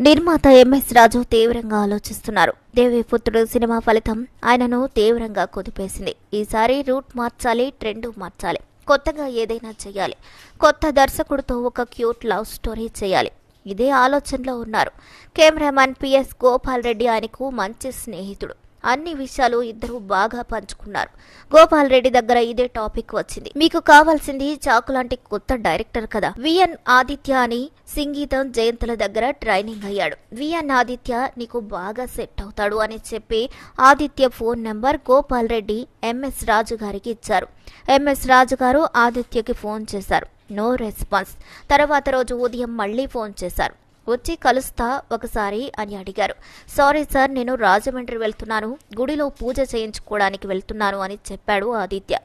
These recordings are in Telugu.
నిర్మాత ఎంఎస్ రాజు తీవ్రంగా ఆలోచిస్తున్నారు. దేవిపుత్రుడు సినిమా ఫలితం ఆయనను తీవ్రంగా కుదిపేసింది. ఈసారి రూట్ మార్చాలి ట్రెండ్ మార్చాలి. కొత్తగా ఏదైనా చేయాలి. కొత్త దర్శకుడితో ఒక క్యూట్ లవ్ స్టోరీ చేయాలి. ఇదే ఆలోచనలో ఉన్నారు. కెమెరామాన్ పిఎస్ గోపాల్ రెడ్డి ఆయనకు మంచి స్నేహితుడు. అన్ని విషయాలు ఇద్దరు బాగా పంచుకున్నారు. గోపాల్ రెడ్డి దగ్గర ఇదే టాపిక్ వచ్చింది. మీకు కావాల్సింది చాకు లాంటి కొత్త డైరెక్టర్ కదా. విఎన్ ఆదిత్య అని సంగీతం జయంతుల దగ్గర ట్రైనింగ్ అయ్యాడు. విఎన్ ఆదిత్య నీకు బాగా సెట్ అవుతాడు అని చెప్పి Aditya phone number Gopal Reddy MS Raju గారికి ఇచ్చారు. ఎంఎస్ రాజు గారు ఆదిత్యకి ఫోన్ చేశారు. No response. తర్వాత రోజు ఉదయం మళ్ళీ ఫోన్ చేశారు. వచ్చి కలుస్తా ఒకసారి అని అడిగారు. సారీ సార్ నేను రాజమండ్రి వెళ్తున్నాను. గుడిలో పూజ చేయించుకోవడానికి వెళ్తున్నాను అని చెప్పాడు ఆదిత్య.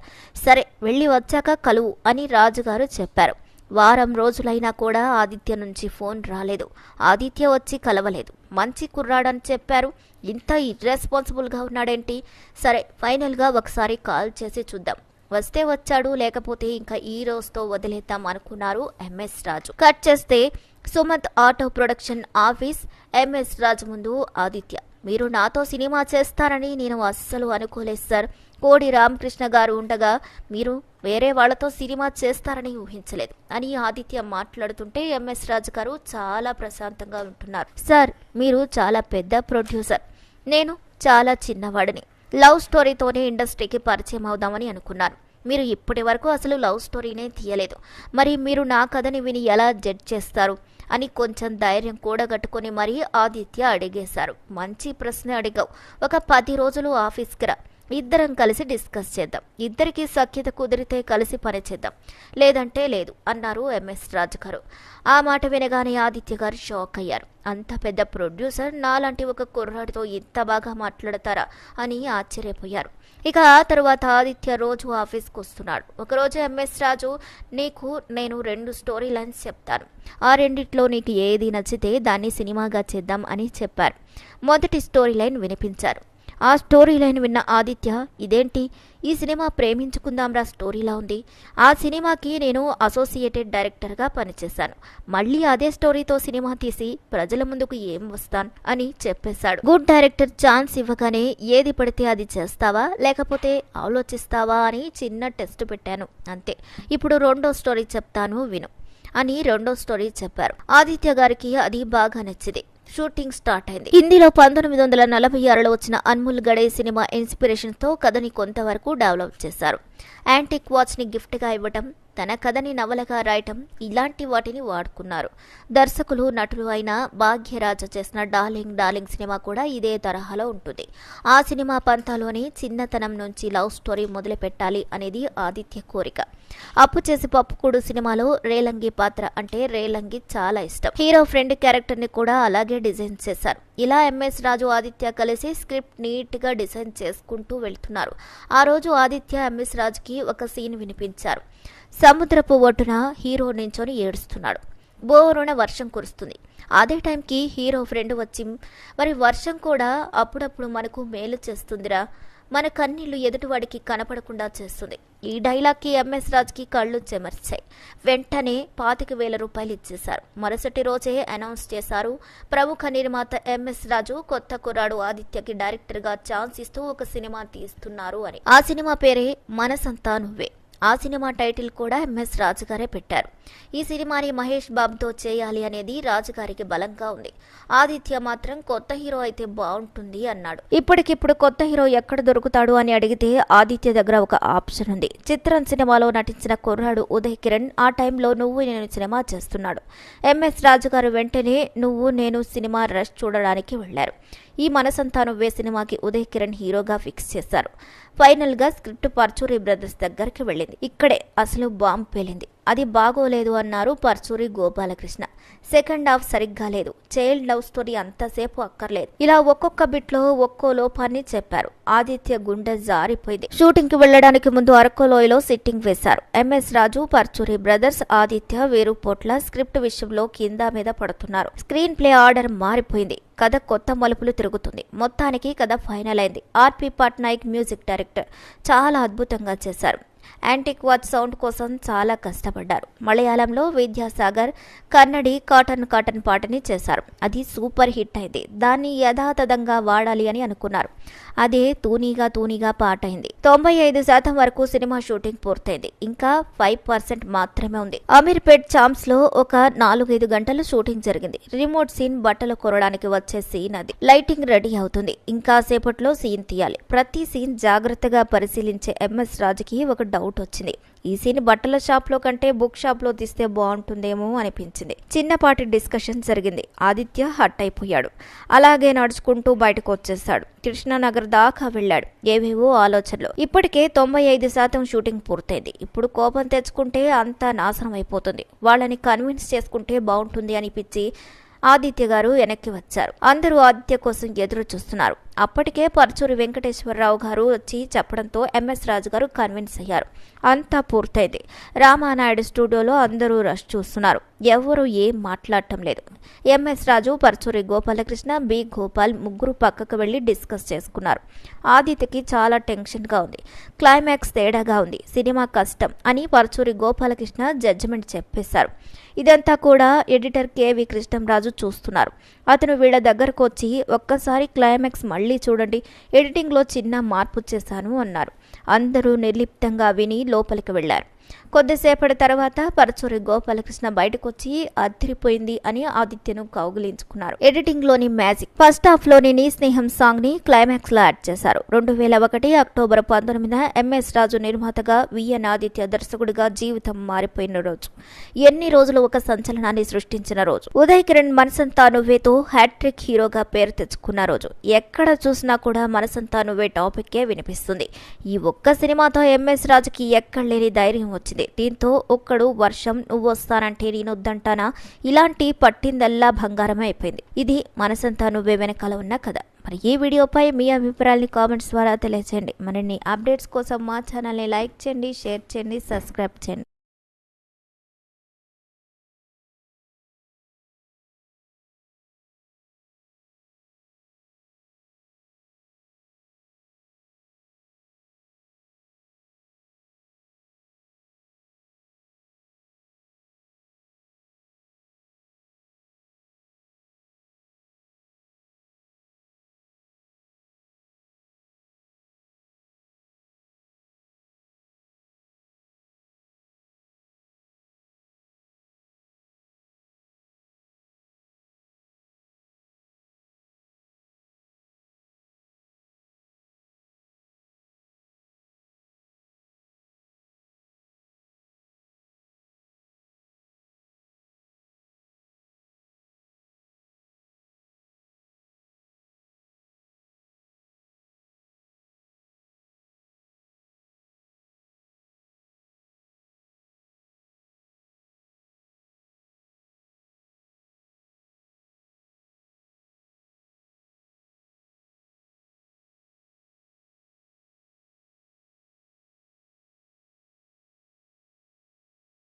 సరే వెళ్ళి వచ్చాక కలువు అని రాజుగారు చెప్పారు. వారం రోజులైనా కూడా ఆదిత్య నుంచి ఫోన్ రాలేదు. ఆదిత్య వచ్చి కలవలేదు. మంచి కుర్రాడని చెప్పారు. ఇంత ఇర్రెస్పాన్సిబుల్గా ఉన్నాడేంటి? సరే ఫైనల్గా ఒకసారి కాల్ చేసి చూద్దాం. వస్తే వచ్చాడు లేకపోతే ఇంకా ఈ రోజుతో వదిలేద్దాం అనుకున్నారు ఎంఎస్ రాజు. కట్ చేస్తే Sumanth auto production office MS Raj ముందు ఆదిత్య. మీరు నాతో సినిమా చేస్తారని నేను అస్సలు అనుకోలేదు సార్. కోడి రామకృష్ణ గారు ఉండగా మీరు వేరే వాళ్ళతో సినిమా చేస్తారని ఊహించలేదు అని ఆదిత్య మాట్లాడుతుంటే ఎంఎస్ రాజు గారు చాలా ప్రశాంతంగా ఉంటున్నారు. సార్ మీరు చాలా పెద్ద ప్రొడ్యూసర్. నేను చాలా చిన్నవాడిని. లవ్ స్టోరీతోనే ఇండస్ట్రీకి పరిచయం అవుదామని అనుకున్నాను. మీరు ఇప్పటి వరకు అసలు లవ్ స్టోరీనే తీయలేదు. మరి మీరు నా కథని విని ఎలా జడ్జ్ చేస్తారు? అని కొంచెం ధైర్యం కూడగట్టుకుని మరీ ఆదిత్య అడిగేశారు. మంచి ప్రశ్న అడిగావు. ఒక పది రోజులు ఆఫీస్కి రా. ఇద్దరం కలిసి డిస్కస్ చేద్దాం. ఇద్దరికి సఖ్యత కుదిరితే కలిసి పనిచేద్దాం లేదంటే లేదు అన్నారు ఎంఎస్ రాజు గారు ఆ మాట వినగానే ఆదిత్య గారు షాక్ అయ్యారు. అంత పెద్ద ప్రొడ్యూసర్ నాలాంటి ఒక కుర్రాడితో ఇంత బాగా మాట్లాడతారా అని ఆశ్చర్యపోయారు. ఇక ఆ తర్వాత ఆదిత్య రోజు ఆఫీస్కి వస్తున్నాడు. ఒకరోజు ఎంఎస్ రాజు నీకు నేను రెండు స్టోరీ లైన్స్ చెప్తాను. ఆ రెండిట్లో నీకు ఏది నచ్చితే దాన్ని సినిమాగా చేద్దాం అని చెప్పారు. మొదటి స్టోరీ లైన్ వినిపించారు. ఆ స్టోరీ లైన్ విన్న ఆదిత్య ఇదేంటి? ఈ సినిమా ప్రేమించుకుందాంరా స్టోరీలా ఉంది. ఆ సినిమాకి నేను అసోసియేటెడ్ డైరెక్టర్గా పనిచేశాను. మళ్ళీ అదే స్టోరీతో సినిమా తీసి ప్రజల ముందుకు ఏం వస్తాను అని చెప్పేశాడు. గుడ్ డైరెక్టర్ ఛాన్స్ ఇవ్వగానే ఏది పడితే అది చేస్తావా? లేకపోతే ఆలోచిస్తావా? అని చిన్న టెస్ట్ పెట్టాను. అంతే. ఇప్పుడు రెండో స్టోరీ చెప్తాను విను అని రెండో స్టోరీ చెప్పారు. ఆదిత్య గారికి అది బాగా నచ్చింది. షూటింగ్ స్టార్ట్ అయింది. హిందీలో పంతొమ్మిది వందల నలభై ఆరులో వచ్చిన అన్ముల్ గడే సినిమా ఇన్స్పిరేషన్తో కథని కొంతవరకు డెవలప్ చేశారు. యాంటిక్ వాచ్ని గిఫ్ట్గా ఇవ్వటం తన కథని నవలగా రాయటం ఇలాంటి వాటిని వాడుకున్నారు. దర్శకులు నటులు అయిన భాగ్యరాజ చేసిన డార్లింగ్ డార్లింగ్ సినిమా కూడా ఇదే తరహాలో ఉంటుంది. ఆ సినిమా పంతాలోనే చిన్నతనం నుంచి లవ్ స్టోరీ మొదలు పెట్టాలి అనేది ఆదిత్య కోరిక. అప్పు చేసి పప్పుకూడు సినిమాలో రేలంగి పాత్ర అంటే రేలంగి చాలా ఇష్టం. హీరో ఫ్రెండ్ క్యారెక్టర్ని కూడా అలాగే డిజైన్ చేశారు. ఇలా ఎంఎస్ రాజు ఆదిత్య కలిసి స్క్రిప్ట్ నీట్గా డిజైన్ చేసుకుంటూ వెళ్తున్నారు. ఆ రోజు ఆదిత్య ఎంఎస్ రాజుకి ఒక సీన్ వినిపించారు. సముద్రపు ఒడ్డున హీరో నించొని ఏడుస్తున్నాడు. బోరున వర్షం కురుస్తుంది. అదే టైంకి హీరో ఫ్రెండ్ వచ్చి మరి వర్షం కూడా అప్పుడప్పుడు మనకు మేలు చేస్తుందిరా. మన కన్నీళ్ళు ఎదుటివాడికి కనపడకుండా చేస్తుంది. ఈ డైలాగ్కి ఎంఎస్ రాజ్కి కళ్ళు చెమర్చాయి. వెంటనే పాతిక వేల రూపాయలు ఇచ్చేశారు. మరుసటి రోజే అనౌన్స్ చేశారు. ప్రముఖ నిర్మాత ఎంఎస్ రాజు కొత్త కుర్రాడు ఆదిత్యకి డైరెక్టర్గా ఛాన్స్ ఇస్తూ ఒక సినిమా తీస్తున్నారు అని. ఆ సినిమా పేరే మనసంతా నువ్వే. ఆ సినిమా టైటిల్ కూడా ఎంఎస్ రాజుగారే పెట్టారు. ఈ సినిమాని మహేష్ బాబుతో చేయాలి అనేది రాజుగారికి బలంగా ఉంది. ఆదిత్య మాత్రం కొత్త హీరో అయితే బాగుంటుంది అన్నాడు. ఇప్పటికిప్పుడు కొత్త హీరో ఎక్కడ దొరుకుతాడు అని అడిగితే ఆదిత్య దగ్గర ఒక ఆప్షన్ ఉంది. చిత్రం సినిమాలో నటించిన కుర్రాడు ఉదయ్ కిరణ్ ఆ టైంలో నువ్వు నేను సినిమా చేస్తున్నాడు. ఎంఎస్ రాజుగారు వెంటనే నువ్వు నేను సినిమా రష్ చూడడానికి వెళ్ళారు ఈ మనసంతా నువ్వే సినిమాకి ఉదయ్ కిరణ్ హీరోగా ఫిక్స్ చేశారు. ఫైనల్గా స్క్రిప్ట్ పర్చూరి బ్రదర్స్ దగ్గరికి వెళ్ళింది. ఇక్కడే అసలు బాంబ్ పేలింది. అది బాగోలేదు అన్నారు పర్చూరి గోపాలకృష్ణ. సెకండ్ హాఫ్ సరిగ్గా లేదు. చైల్డ్ లవ్ స్టోరీ అంతసేపు అక్కర్లేదు. ఇలా ఒక్కొక్క బిట్లో ఒక్కో లోపాన్ని చెప్పారు. ఆదిత్య గుండె జారిపోయింది. షూటింగ్కి వెళ్ళడానికి ముందు అరకోలోయలో సిట్టింగ్ వేశారు. ఎంఎస్ రాజు పర్చూరి బ్రదర్స్ ఆదిత్య వేరుపోట్ల స్క్రిప్ట్ విషయంలో కింద మీద పడుతున్నారు. స్క్రీన్ ప్లే ఆర్డర్ మారిపోయింది. కథ కొత్త మలుపులు తిరుగుతుంది. మొత్తానికి కథ ఫైనల్ అయింది. R P Patnaik music director. చాలా అద్భుతంగా చేశారు. యాంటిక్ వాచ్ సౌండ్ కోసం చాలా కష్టపడ్డారు. మలయాళంలో విద్యాసాగర్ కన్నడి కాటన్ కాటన్ పాటని చేశారు. అది సూపర్ హిట్ అయింది. దాన్ని యథాతథంగా వాడాలి అని అనుకున్నారు. అదే తూనీగా తూనీగా పాట అయింది తొంభై ఐదు శాతం వరకు సినిమా షూటింగ్ పూర్తయింది. ఇంకా ఫైవ్ పర్సెంట్ మాత్రమే ఉంది. అమీర్పేట్ చాంప్స్లో ఒక నాలుగైదు గంటలు షూటింగ్ జరిగింది. రిమోట్ సీన్ బట్టలు కొరడానికి వచ్చే సీన్ అది. లైటింగ్ రెడీ అవుతుంది. ఇంకా సేపట్లో సీన్ తీయాలి. ప్రతి సీన్ జాగ్రత్తగా పరిశీలించే ఎంఎస్ రాజుకి ఒక డౌట్ వచ్చింది. ఈ సీన్ బట్టల షాప్లో కంటే బుక్ షాప్లో తీస్తే బాగుంటుందేమో అనిపించింది. చిన్నపాటి డిస్కషన్ జరిగింది. ఆదిత్య హట్ అయిపోయాడు. అలాగే నడుచుకుంటూ బయటకు వచ్చేస్తాడు. కృష్ణానగర్ దాకా వెళ్ళాడు. ఏవేవో ఆలోచనలు. ఇప్పటికే తొంభై ఐదు శాతం షూటింగ్ పూర్తయింది. ఇప్పుడు కోపం తెచ్చుకుంటే అంతా నాశనం అయిపోతుంది. వాళ్ళని కన్విన్స్ చేసుకుంటే బాగుంటుంది అనిపించి ఆదిత్య గారు వెనక్కి వచ్చారు. అందరూ ఆదిత్య కోసం ఎదురు చూస్తున్నారు. అప్పటికే పరచూరి వెంకటేశ్వరరావు గారు వచ్చి చెప్పడంతో ఎంఎస్ రాజు గారు కన్విన్స్ అయ్యారు. అంతా పూర్తయింది. రామానాయుడు స్టూడియోలో అందరూ రష్ చూస్తున్నారు. ఎవరు ఏం మాట్లాడటం లేదు. ఎంఎస్ రాజు పరచూరి గోపాలకృష్ణ బి గోపాల్ ముగ్గురు పక్కకు వెళ్ళి డిస్కస్ చేసుకున్నారు. ఆదిత్యకి చాలా టెన్షన్గా ఉంది. క్లైమాక్స్ తేడాగా ఉంది. సినిమా కష్టం అని పరచూరి గోపాలకృష్ణ జడ్జిమెంట్ చెప్పేశారు. ఇదంతా కూడా ఎడిటర్ కెవి కృష్ణంరాజు చూస్తున్నారు. అతను వీళ్ళ దగ్గరకు వచ్చి ఒక్కసారి క్లైమాక్స్ మళ్ళీ చూడండి ఎడిటింగ్లో చిన్న మార్పు చేశాను అన్నారు. అందరూ నిర్లిప్తంగా విని లోపలికి వెళ్ళారు కొద్దిసేపటి తర్వాత పరచూరి గోపాలకృష్ణ బయటకు వచ్చి అదిరిపోయింది అని ఆదిత్యను కౌగులించుకున్నారు. ఎడిటింగ్లోని మ్యాజిక్. ఫస్ట్ హాఫ్లోని నీ స్నేహం సాంగ్ని క్లైమాక్స్లో యాడ్ చేశారు. రెండు వేల ఒకటి అక్టోబర్ పంతొమ్మిదిన ఎంఎస్ రాజు నిర్మాతగా విఎన్ ఆదిత్య దర్శకుడిగా జీవితం మారిపోయిన రోజు. ఎన్ని రోజులు ఒక సంచలనాన్ని సృష్టించిన రోజు. ఉదయ్ కిరణ్ మనసంతా నువ్వేతో హ్యాట్రిక్ హీరోగా పేరు తెచ్చుకున్న రోజు. ఎక్కడ చూసినా కూడా మనసంతా నువ్వే టాపిక్కే వినిపిస్తుంది. ఈ ఒక్క సినిమాతో ఎంఎస్ రాజుకి ఎక్కడ లేని ధైర్యం వచ్చింది. దీంతో ఒక్కడు వర్షం నువ్వు వస్తానంటే నేను వద్దంటానా? ఇలాంటి పట్టిందల్లా బంగారం అయిపోయింది. ఇది మనసంతా నువ్వే వెనకాల ఉన్న కథ. మరి ఈ వీడియోపై మీ అభిప్రాయాన్ని కామెంట్స్ ద్వారా తెలియచేయండి. మరిన్ని అప్డేట్స్ కోసం మా ఛానల్ని లైక్ చేయండి షేర్ చేయండి సబ్స్క్రైబ్ చేయండి.